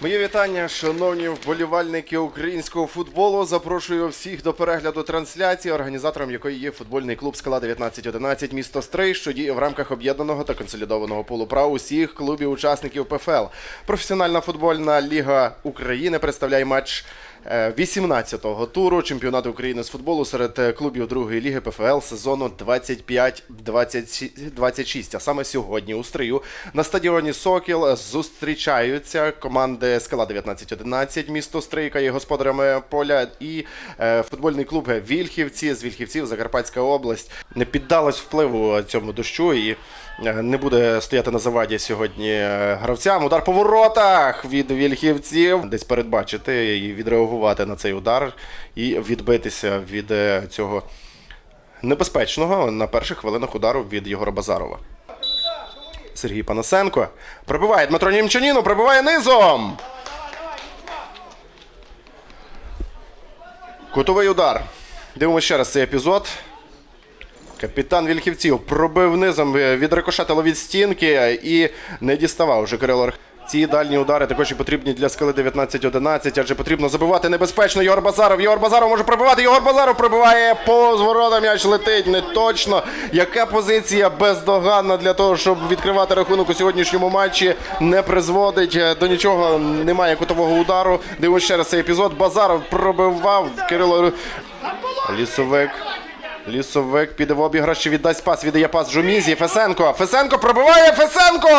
Моє вітання, шановні вболівальники українського футболу. Запрошую всіх до перегляду трансляції, організатором якої є футбольний клуб Скала 1911 місто Стрий, що діє в рамках об'єднаного та консолідованого полу прав усіх клубів-учасників ПФЛ. Професіональна футбольна ліга України представляє матч. Е, 18-го туру чемпіонату України з футболу серед е, клубів другої ліги ПФЛ сезону 25-26. А саме сьогодні у стрию на стадіоні Сокіл зустрічаються команди Скала 1911 місто Стрийка є господарями поля і е, футбольний клуб Вільхівці з Вільхівців Закарпатська область не піддалась впливу цьому дощу і е, не буде стояти на заваді сьогодні е, гравцям. Удар по воротах від Вільхівців. Десь передбачити і відреагувати на цей удар і відбитися від е, цього небезпечного на перших хвилинах удару від Єгора Базарова. Сергій Панасенко пробиває Дмитро Німчаніну, пробиває низом. Кутовий удар. Дивимося ще раз цей епізод. Капітан Вільхівців пробив низом, е, відрикошетило від стінки і не діставав вже Кирило Арх- Ці дальні удари також і потрібні для скали 19-11, адже потрібно забивати небезпечно. Йогор Базаров. Йогор Базаров може пробивати. Йогор Базаров пробиває по зворота. М'яч летить не точно. Яка позиція бездоганна для того, щоб відкривати рахунок у сьогоднішньому матчі, не призводить е, до нічого. Немає кутового удару. Дивимося ще раз цей епізод. Базаров пробивав Кирило Лісовик. Лісовик піде в обіграш, чи віддасть пас, віддає пас Жумізі. Фесенко. Фесенко пробиває Фесенко!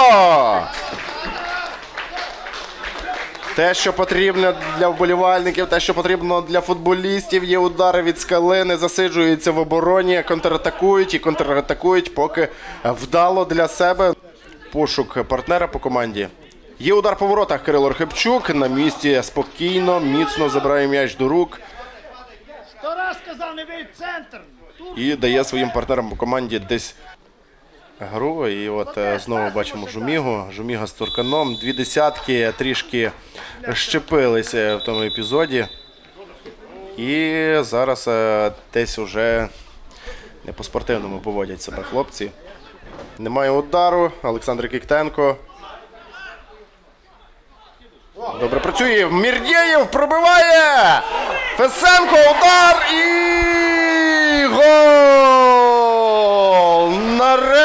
Те, що потрібно для вболівальників, те, що потрібно для футболістів, є удари від скали, не засиджуються в обороні, контратакують і контратакують, поки вдало для себе пошук партнера по команді. Є удар по воротах Кирило Архипчук. На місці спокійно, міцно забирає м'яч до рук. Сто раз сказав, не вийдь центр. І дає своїм партнерам по команді десь гру. І от е, знову бачимо Жумігу. Жуміга з Турканом. Дві десятки трішки щепилися в тому епізоді. І зараз е, десь уже не по-спортивному поводять себе хлопці. Немає удару. Олександр Кіктенко. Добре працює. Мірдєєв пробиває. Фесенко удар і гол!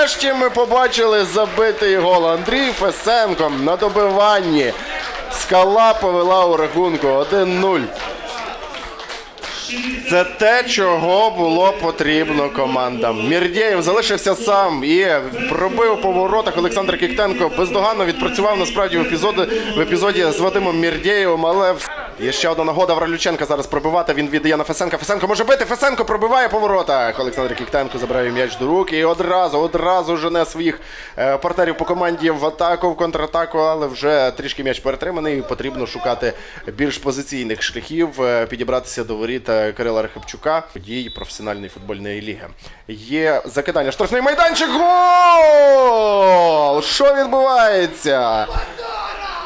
Нарешті ми побачили забитий гол. Андрій Фесенко на добиванні. Скала повела у рахунку 1-0. Це те, чого було потрібно командам. Мірдєєв залишився сам і пробив по воротах Олександр Кіктенко. Бездоганно відпрацював насправді в епізоді, в епізоді з Вадимом Мірдєєвим, але є ще одна нагода в Ралюченка зараз пробивати. Він віддає на Фесенка. Фесенко може бити. Фесенко пробиває по воротах. Олександр Кіктенко забирає м'яч до рук і одразу, одразу жене своїх е, партнерів по команді в атаку, в контратаку, але вже трішки м'яч перетриманий. Потрібно шукати більш позиційних шляхів, е, підібратися до воріт е, Кирила Рахипчука, дій професіональної футбольної ліги. Є закидання. Штрафний майданчик. Гол! Що відбувається?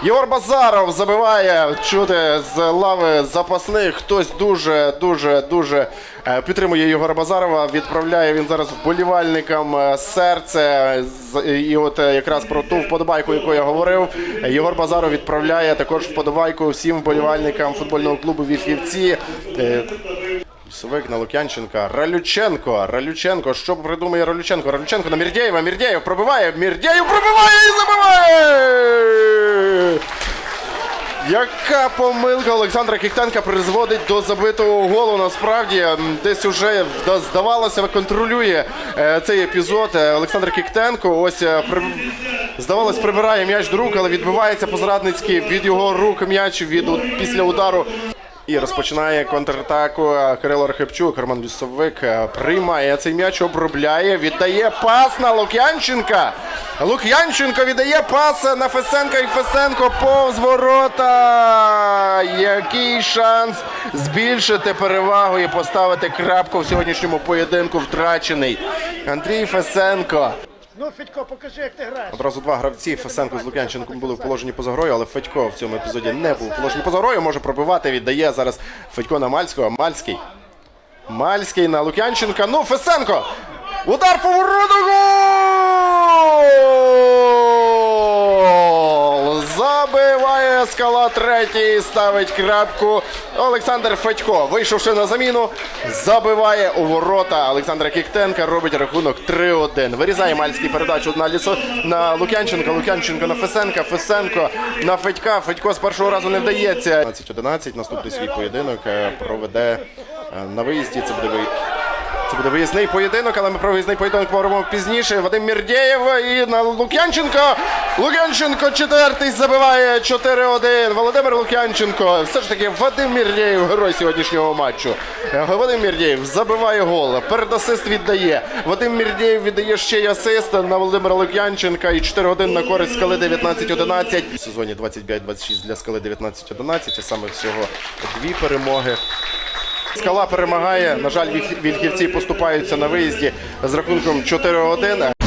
Єгор Базаров забиває чути з лави запасних. Хтось дуже, дуже, дуже е, підтримує Єгора Базарова. Відправляє він зараз вболівальникам е, серце. І от е, якраз про ту вподобайку, яку я говорив. Єгор Базаров відправляє також вподобайку всім вболівальникам футбольного клубу Вільхівці. Лісовик на Лук'янченка. Ралюченко. Ралюченко. Що придумає Ралюченко? Ралюченко на Мірдєєва. Мірдєєв пробиває. Мірдєєв пробиває і забиває! Яка помилка Олександра Кіктенка призводить до забитого голу. Насправді десь уже здавалося, контролює е, цей епізод. Е, Олександр Кіктенко. Ось е, при... здавалось, прибирає м'яч до рук, але відбивається позрадницьки від його рук м'яч від після удару. І розпочинає контратаку Кирило Архипчук. Роман Лісовик е, приймає цей м'яч, обробляє, віддає пас на Лук'янченка. Лук'янченко віддає пас на Фесенка і Фесенко повз ворота. Який шанс збільшити перевагу і поставити крапку в сьогоднішньому поєдинку втрачений. Андрій Фесенко. Ну, Федько, покажи, як ти граєш. Одразу два гравці Фесенко з Лук'янченком були в положенні поза грою, але Федько в цьому епізоді не був в положенні поза грою. Може пробивати, віддає зараз Федько на Мальського. Мальський. Мальський на Лук'янченка. Ну, Фесенко! Удар по вороту! Гол! Забиває скала третій ставить крапку. Олександр Федько, вийшовши на заміну, забиває у ворота. Олександра Кіктенка робить рахунок 3-1. Вирізає Мальський передачу на лісо на Лук'янченка. Лук'янченко на Фесенка. Фесенко на Федька. Федько з першого разу не вдається. 11-11. Наступний свій поєдинок е, проведе е, на виїзді. Це буде. Це буде виїзний поєдинок, але ми про виїзний поєдинок поговоримо пізніше. Вадим Мірдєєв і на Лук'янченко. Лук'янченко четвертий забиває 4-1. Володимир Лук'янченко. Все ж таки Вадим Мірдєєв, герой сьогоднішнього матчу. Е, Вадим Мірдєєв забиває гол. Передасист віддає. Вадим Мірдєєв віддає ще й асист на Володимира Лук'янченка. І 4-1 на користь скали 19-11. У сезоні 25-26 для скали 19-11. І саме всього дві перемоги. Скала перемагає. На жаль, вільхівці поступаються на виїзді з рахунком 4-1.